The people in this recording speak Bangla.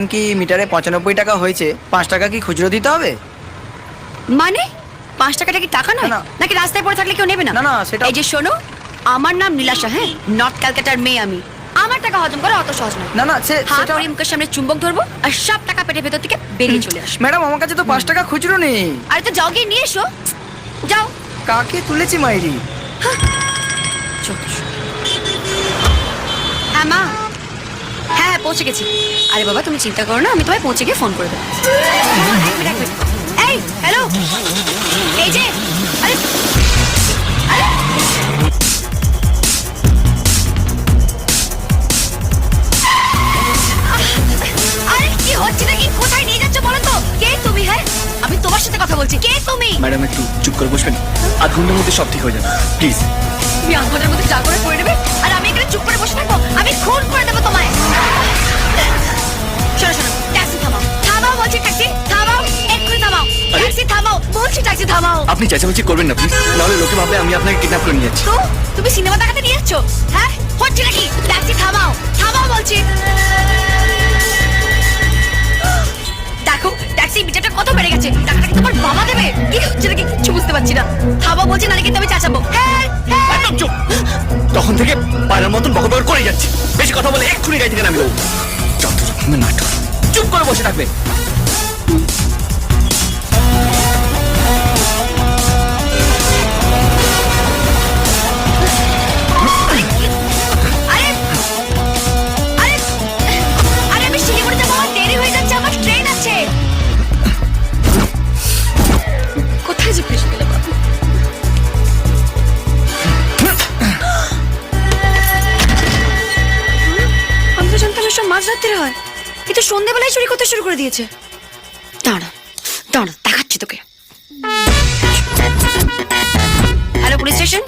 কি মিটারে পঁচানব্বই টাকা হয়েছে? পাঁচ টাকা কি খুচরো দিতে হবে? মানে? পাঁচ টাকাটা কি টাকা নয়? না। নাকি রাস্তায় পড়ে থাকলে কেউ নেবে না? না, না, সেটা- এই যে শোনো আমার নাম নীলাশা হ্যাঁ? নর্থ ক্যালকাটার মেয়ে আমি। আমার টাকা হজম করা অত সহজ নয়। না না সে হাত সেটা করে মুখের সামনে চুম্বক ধরবো আর সব টাকা পেটের ভেতর থেকে বেরিয়ে চলে আসবে। ম্যাডাম আমার কাছে তো পাঁচ টাকা খুচরো নেই। আরে তো যাও গিয়ে নিয়ে এসো। যাও। কাকে তুলেছি মাইরি? হ্যাঁ মা হ্যাঁ হ্যাঁ পৌঁছে গেছি। আরে বাবা তুমি চিন্তা করো না আমি তোমায় পৌঁছে গিয়ে ফোন করে দেবো। মিনিট। এই হ্যালো এই যে আরে আরে। আরে কি হচ্ছে নাকি? কোথায় নিয়ে যাচ্ছ বলো তো? কে তুমি হ্যাঁ? আমি তোমার সাথে কথা বলছি। কে তুমি? ম্যাডাম একটু চুপ করে বসবেন। আধ ঘণ্টার মধ্যে সব ঠিক হয়ে যাবে। প্লিজ। তুমি আঙ্গুলের মধ্যে চা করে পড়ে নেবে আর আমি এখানে চুপ করে বসে থাকব। আমি খুন আপনি চেঁচামেচি করবেন না প্লিজ নাহলে লোকে ভাববে আমি আপনাকে কিডন্যাপ করে নিয়ে যাচ্ছি। তো তুমি সিনেমা দেখাতে নিয়ে যাচ্ছ হ্যাঁ? হচ্ছে নাকি? ট্যাক্সি থামাও। থামাও বলছি। দেখো ট্যাক্সি মিটারটা কত বেড়ে গেছে। টাকাটা কি তোমার বাবা দেবে? কি হচ্ছে নাকি? কিছু বুঝতে পারছি না। থামাও বলছি নাহলে কিন্তু আমি চাচাবো। হ্যাঁ হ্যাঁ। একদম চুপ। তখন থেকে পায়রার মতন বকর করে যাচ্ছে। বেশি কথা বলে এক্ষুনি গাড়ি থেকে নামবো যত রকমের নাটক। চুপ করে বসে থাকবে। মাঝ হয়। এ তো সন্ধেবেলায় চুরি করতে শুরু করে দিয়েছে। দাঁড়া দাঁড়া, দেখাচ্ছি তোকে। Hello, police station?